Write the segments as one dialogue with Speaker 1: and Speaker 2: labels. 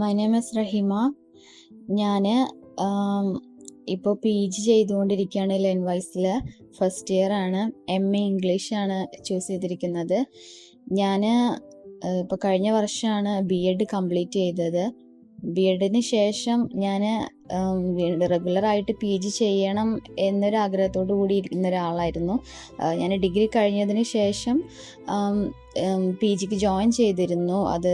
Speaker 1: My name is റഹിമ. ഞാൻ ഇപ്പോൾ P G ചെയ്തുകൊണ്ടിരിക്കുകയാണ് ലെൻ വൈസിൽ ഫസ്റ്റ് ഇയർ ആണ്. എം എ ഇംഗ്ലീഷ് ആണ് ചൂസ് ചെയ്തിരിക്കുന്നത്. ഞാൻ ഇപ്പോൾ കഴിഞ്ഞ വർഷമാണ് ബി എഡ് കംപ്ലീറ്റ് ചെയ്തത്. ബി എഡിന് ശേഷം ഞാൻ റെഗുലറായിട്ട് പി ജി ചെയ്യണം എന്നൊരു ആഗ്രഹത്തോടു കൂടി ഇരിക്കുന്ന ഒരാളായിരുന്നു. ഞാൻ ഡിഗ്രി കഴിഞ്ഞതിന് ശേഷം പി ജിക്ക് ജോയിൻ ചെയ്തിരുന്നു. അത്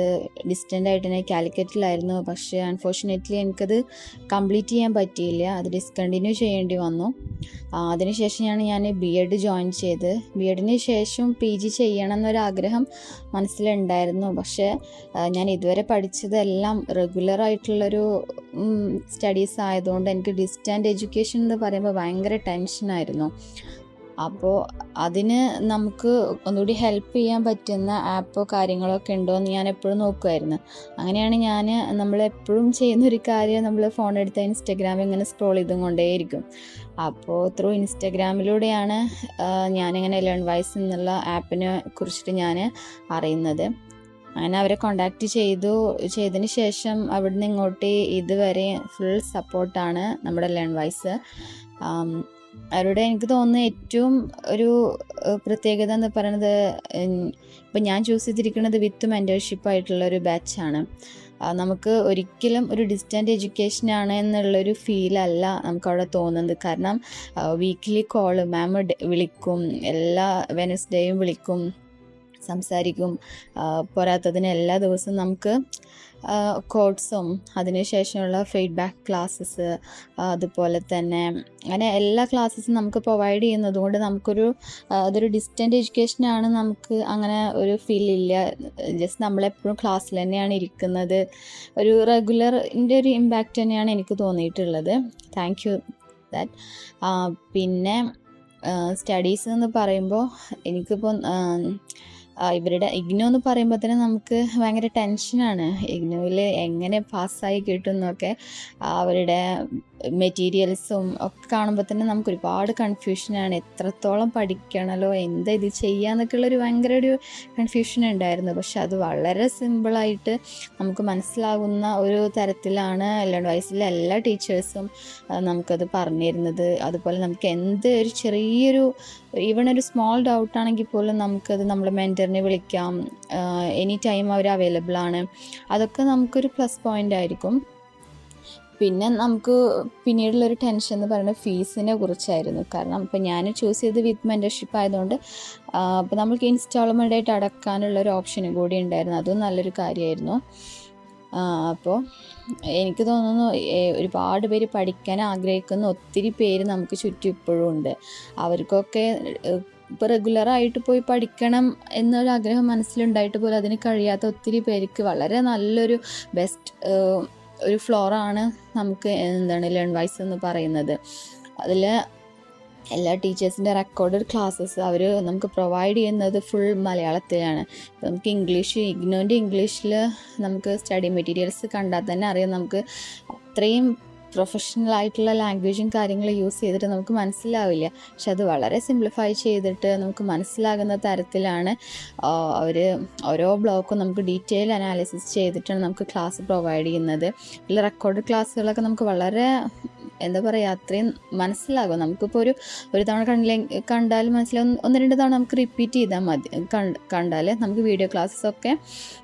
Speaker 1: ഡിസ്റ്റന്റ് ആയിട്ട് തന്നെ കാലിക്കറ്റിലായിരുന്നു. പക്ഷേ അൺഫോർച്ചുനേറ്റ്ലി എനിക്കത് കംപ്ലീറ്റ് ചെയ്യാൻ പറ്റിയില്ല. അത് ഡിസ്കണ്ടിന്യൂ ചെയ്യേണ്ടി വന്നു. അതിനുശേഷമാണ് ഞാൻ ബി എഡ് ജോയിൻ ചെയ്ത്. ബി എഡിന് ശേഷം പി ജി ചെയ്യണം എന്നൊരാഗ്രഹം മനസ്സിലുണ്ടായിരുന്നു. പക്ഷേ ഞാൻ ഇതുവരെ പഠിച്ചതെല്ലാം റെഗുലറായിട്ടുള്ളൊരു സ്റ്റഡീസ് ആയതുകൊണ്ട് എനിക്ക് ഡിസ്റ്റന്റ് എഡ്യൂക്കേഷൻ എന്ന് പറയുമ്പോൾ ഭയങ്കര ടെൻഷനായിരുന്നു അപ്പോൾ അതിന് നമുക്ക് ഒന്നുകൂടി ഹെൽപ്പ് ചെയ്യാൻ പറ്റുന്ന ആപ്പോ കാര്യങ്ങളൊക്കെ ഉണ്ടോ എന്ന് ഞാൻ എപ്പോഴും നോക്കുമായിരുന്നു അങ്ങനെയാണ് ഞാൻ നമ്മൾ എപ്പോഴും ചെയ്യുന്ന ഒരു കാര്യം നമ്മൾ ഫോൺ എടുത്ത ഇൻസ്റ്റഗ്രാം ഇങ്ങനെ സ്ക്രോൾ ചെയ്തും കൊണ്ടേയിരിക്കും. അപ്പോൾ ത്രൂ ഇൻസ്റ്റഗ്രാമിലൂടെയാണ് ഞാനിങ്ങനെ ലേൺ വൈസ് എന്നുള്ള ആപ്പിനെ കുറിച്ചിട്ട് ഞാൻ അറിയുന്നത്. അങ്ങനെ അവരെ കോണ്ടാക്ട് ചെയ്തു. ചെയ്തതിന് ശേഷം അവിടുന്ന് ഇങ്ങോട്ട് ഇതുവരെ ഫുൾ സപ്പോർട്ടാണ് നമ്മുടെ ലേൺ വൈസ് അവരുടെ എനിക്ക് തോന്നുന്ന ഏറ്റവും ഒരു പ്രത്യേകത എന്ന് പറയുന്നത് ഇപ്പം ഞാൻ ചൂസ് ചെയ്തിരിക്കുന്നത് വിത്ത് മെന്റർഷിപ്പ് ആയിട്ടുള്ള ഒരു ബാച്ചാണ് നമുക്ക് ഒരിക്കലും ഒരു ഡിസ്റ്റന്റ് എഡ്യൂക്കേഷൻ ആണ് എന്നുള്ളൊരു ഫീലല്ല നമുക്കവിടെ തോന്നുന്നത്. കാരണം വീക്ക്ലി കോൾ മാം വിളിക്കും. എല്ലാ വെനസ്ഡേയും വിളിക്കും. സംസാരിക്കും. പോരാത്തതിന് എല്ലാ ദിവസവും നമുക്ക് കോഡ്സും അതിനുശേഷമുള്ള ഫീഡ്ബാക്ക് ക്ലാസ്സസ് അതുപോലെ തന്നെ അങ്ങനെ എല്ലാ ക്ലാസ്സസും നമുക്ക് പ്രൊവൈഡ് ചെയ്യുന്നത് കൊണ്ട് നമുക്കൊരു അതൊരു ഡിസ്റ്റന്റ് എഡ്യൂക്കേഷനാണ് നമുക്ക് അങ്ങനെ ഒരു ഫീൽ ഇല്ല. ജസ്റ്റ് നമ്മളെപ്പോഴും ക്ലാസ്സിൽ തന്നെയാണ് ഇരിക്കുന്നത്. ഒരു റെഗുലറിന്റെ ഒരു ഇമ്പാക്റ്റ് തന്നെയാണ് എനിക്ക് തോന്നിയിട്ടുള്ളത്. താങ്ക് യു ദാറ്റ് പിന്നെ സ്റ്റഡീസ് എന്ന് പറയുമ്പോൾ എനിക്കിപ്പോൾ ഇവരുടെ ഇഗ്നോ എന്ന് പറയുമ്പോൾ തന്നെ നമുക്ക് ഭയങ്കര ടെൻഷനാണ് ഇഗ്നോയിൽ എങ്ങനെ പാസ്സായി കിട്ടും എന്നൊക്കെ അവരുടെ മെറ്റീരിയൽസും ഒക്കെ കാണുമ്പോൾ തന്നെ നമുക്ക് ഒരുപാട് കൺഫ്യൂഷനാണ് എത്രത്തോളം പഠിക്കണമല്ലോ എന്താ ഇത് ചെയ്യാന്നൊക്കെ ഉള്ളൊരു ഭയങ്കര ഒരു കൺഫ്യൂഷൻ ഉണ്ടായിരുന്നു. പക്ഷെ അത് വളരെ സിമ്പിളായിട്ട് നമുക്ക് മനസ്സിലാകുന്ന ഒരു തരത്തിലാണ് അല്ലാണ്ട് വയസ്സിലെ എല്ലാ ടീച്ചേഴ്സും നമുക്കത് പറഞ്ഞിരുന്നത്. അതുപോലെ നമുക്ക് എന്ത് ഒരു ചെറിയൊരു ഈവൺ ഒരു സ്മോൾ ഡൗട്ടാണെങ്കിൽ പോലും നമുക്കത് നമ്മുടെ മെന്ററിനെ വിളിക്കാം. എനി ടൈം അവർ അവൈലബിൾ ആണ്. അതൊക്കെ നമുക്കൊരു പ്ലസ് പോയിന്റ് ആയിരിക്കും. പിന്നെ നമുക്ക് പിന്നീടുള്ളൊരു ടെൻഷൻ എന്ന് പറയുന്നത് ഫീസിനെ കുറിച്ചായിരുന്നു. കാരണം ഇപ്പം ഞാൻ ചൂസ് ചെയ്ത് വിത്ത് മെന്റർഷിപ്പ് ആയതുകൊണ്ട് അപ്പോൾ നമുക്ക് ഇൻസ്റ്റാൾമെന്റ് ആയിട്ട് അടക്കാനുള്ള ഒരു ഓപ്ഷനും കൂടി ഉണ്ടായിരുന്നു. അതും നല്ലൊരു കാര്യമായിരുന്നു. അപ്പോൾ എനിക്ക് തോന്നുന്നു ഒരുപാട് പേര് പഠിക്കാൻ ആഗ്രഹിക്കുന്ന ഒത്തിരി പേര് നമുക്ക് ചുറ്റും ഇപ്പോഴും ഉണ്ട്. അവർക്കൊക്കെ ഇപ്പോൾ റെഗുലറായിട്ട് പോയി പഠിക്കണം എന്നൊരു ആഗ്രഹം മനസ്സിലുണ്ടായിട്ട് പോലും അതിന് കഴിയാത്ത ഒത്തിരി പേർക്ക് വളരെ നല്ലൊരു ബെസ്റ്റ് ഒരു ഫ്ലോറാണ് നമുക്ക് എന്താണ് ലേൺ വൈസ് എന്ന് പറയുന്നത്. അതിൽ എല്ലാ ടീച്ചേഴ്സിന്റെ റെക്കോർഡഡ് ക്ലാസ്സസ് അവർ നമുക്ക് പ്രൊവൈഡ് ചെയ്യുന്നത് ഫുൾ മലയാളത്തിലാണ്. നമുക്ക് ഇംഗ്ലീഷ് ഇഗ്നോന്റെ ഇംഗ്ലീഷിൽ നമുക്ക് സ്റ്റഡി മെറ്റീരിയൽസ് കണ്ടാൽ തന്നെ അറിയാം നമുക്ക് അത്രയും പ്രൊഫഷണൽ ആയിട്ടുള്ള ലാംഗ്വേജും കാര്യങ്ങളും യൂസ് ചെയ്തിട്ട് നമുക്ക് മനസ്സിലാവില്ല. പക്ഷെ അത് വളരെ സിംപ്ലിഫൈ ചെയ്തിട്ട് നമുക്ക് മനസ്സിലാകുന്ന തരത്തിലാണ് അവർ ഓരോ ബ്ലോക്കും നമുക്ക് ഡീറ്റെയിൽ അനാലിസിസ് ചെയ്തിട്ടാണ് നമുക്ക് ക്ലാസ് പ്രൊവൈഡ് ചെയ്യുന്നത്. റെക്കോർഡ് ക്ലാസ്സുകളൊക്കെ നമുക്ക് വളരെ എന്താ പറയുക അത്രയും മനസ്സിലാകും. നമുക്കിപ്പോൾ ഒരു ഒരു തവണ കണ്ടില്ലേ കണ്ടാൽ മനസ്സിലാവും. ഒന്ന് രണ്ട് തവണ നമുക്ക് റിപ്പീറ്റ് ചെയ്താൽ മതി. കണ്ടാൽ നമുക്ക് വീഡിയോ ക്ലാസ്സസ് ഒക്കെ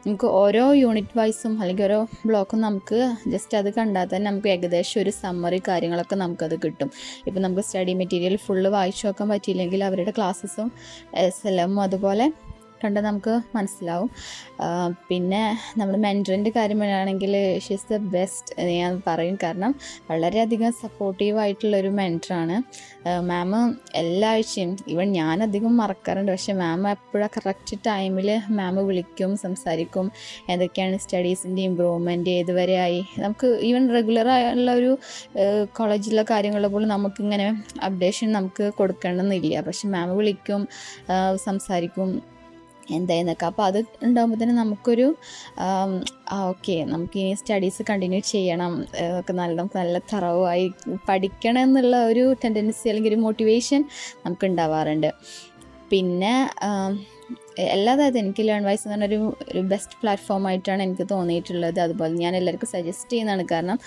Speaker 1: നമുക്ക് ഓരോ യൂണിറ്റ് വൈസും അല്ലെങ്കിൽ ഓരോ ബ്ലോക്കും നമുക്ക് ജസ്റ്റ് അത് കണ്ടാൽ തന്നെ നമുക്ക് ഏകദേശം ഒരു സമ്മറി കാര്യങ്ങളൊക്കെ നമുക്കത് കിട്ടും. ഇപ്പം നമുക്ക് സ്റ്റഡി മെറ്റീരിയൽ ഫുള്ള് വായിച്ചു നോക്കാൻ പറ്റിയില്ലെങ്കിൽ അവരുടെ ക്ലാസ്സസും എസ് എൽ എമ്മും അതുപോലെ കണ്ടാൽ നമുക്ക് മനസ്സിലാവും. പിന്നെ നമ്മൾ മെന്ററിന്റെ കാര്യം പറയുകയാണെങ്കിൽ ഷീസ് ദ ബെസ്റ്റ് ഞാൻ പറയും. കാരണം വളരെയധികം സപ്പോർട്ടീവ് ആയിട്ടുള്ളൊരു മെന്ററാണ് മാം എല്ലാ ആഴ്ചയും ഈവൻ ഞാനധികം മറക്കാറുണ്ട്. പക്ഷേ മാം എപ്പോഴും കറക്റ്റ് ടൈമിൽ മാം വിളിക്കും സംസാരിക്കും. എന്തൊക്കെയാണ് സ്റ്റഡീസിന്റെ ഇമ്പ്രൂവ്മെന്റ് ഏതുവരെ ആയി? നമുക്ക് ഈവൻ റെഗുലർ ആയുള്ള ഒരു കോളേജിലെ കാര്യങ്ങളെ പോലും നമുക്കിങ്ങനെ അപ്ഡേഷൻ നമുക്ക് കൊടുക്കണമെന്നില്ല പക്ഷെ മാം വിളിക്കും സംസാരിക്കും. എന്തായെന്നൊക്കെ അപ്പോൾ അത് ഉണ്ടാകുമ്പോൾ തന്നെ നമുക്കൊരു ആ ഓക്കെ നമുക്ക് ഇനി സ്റ്റഡീസ് കണ്ടിന്യൂ ചെയ്യണം ഒക്കെ നല്ല നമുക്ക് നല്ല തറവായി പഠിക്കണം എന്നുള്ള ഒരു ടെൻഡൻസി അല്ലെങ്കിൽ ഒരു മോട്ടിവേഷൻ നമുക്ക് ഉണ്ടാവാറുണ്ട് പിന്നെ എല്ലാ തരത്തിലും എനിക്ക് ലേൺ വൈസ് എന്ന് പറഞ്ഞൊരു ഒരു ബെസ്റ്റ് പ്ലാറ്റ്ഫോം ആയിട്ടാണ് എനിക്ക് തോന്നിയിട്ടുള്ളത്. അതുപോലെ ഞാൻ എല്ലാവർക്കും സജസ്റ്റ് ചെയ്യുന്നതാണ്. കാരണം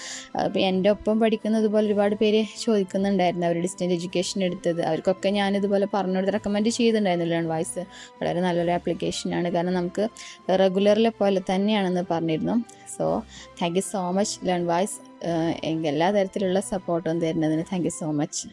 Speaker 1: എന്റെ ഒപ്പം പഠിക്കുന്ന ഇതുപോലെ ഒരുപാട് പേര് ചോദിക്കുന്നുണ്ടായിരുന്നു. അവർ ഡിസ്റ്റന്റ് എഡ്യൂക്കേഷൻ എടുത്തത്. അവർക്കൊക്കെ ഞാൻ ഇതുപോലെ പറഞ്ഞു കൊടുത്ത് റെക്കമെൻഡ് ചെയ്തിട്ടുണ്ടായിരുന്നു ലേൺ വൈസ് വളരെ നല്ലൊരു ആപ്ലിക്കേഷനാണ് കാരണം നമുക്ക് റെഗുലറിലെ പോലെ തന്നെയാണെന്ന് പറഞ്ഞിരുന്നു. So thank you so much Learn Wise എല്ലാ തരത്തിലുള്ള സപ്പോർട്ടും തരുന്നതിന് താങ്ക് യു സോ മച്ച്